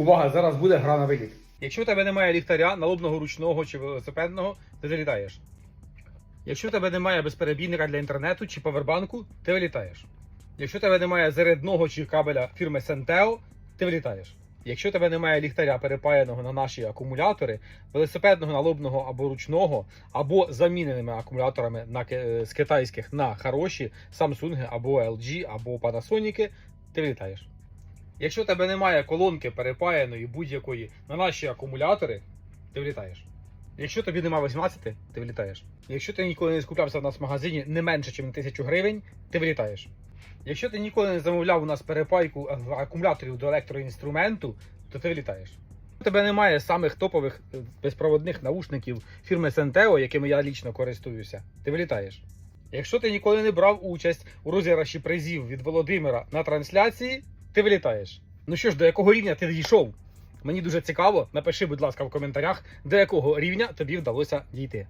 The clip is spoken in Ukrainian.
Увага, зараз буде гра на виліт. Якщо у тебе немає ліхтаря, налобного ручного чи велосипедного, ти вилітаєш. Якщо у тебе немає безперебійника для інтернету чи павербанку, ти вилітаєш. Якщо у тебе немає зарядного чи кабеля фірми Senteo, ти вилітаєш. Якщо у тебе немає ліхтаря, перепаяного на наші акумулятори, велосипедного налобного або ручного, або заміненими акумуляторами на, з китайських на хороші Samsung або LG, або Panasonic, ти вилітаєш. Якщо у тебе немає колонки перепаяної будь-якої на наші акумулятори, ти влітаєш. Якщо тобі немає 18, ти влітаєш. Якщо ти ніколи не скуплявся в нас в магазині не менше, ніж на 1000 гривень, ти влітаєш. Якщо ти ніколи не замовляв у нас перепайку акумуляторів до електроінструменту, то ти влітаєш. У тебе немає самих топових е, безпроводних наушників фірми Senteo, якими я лічно користуюся, ти вилітаєш. Якщо ти ніколи не брав участь у розіграші призів від Володимира на трансляції, ти вилітаєш. Ну що ж, до якого рівня ти дійшов? Мені дуже цікаво. Напиши, будь ласка, в коментарях, до якого рівня тобі вдалося дійти.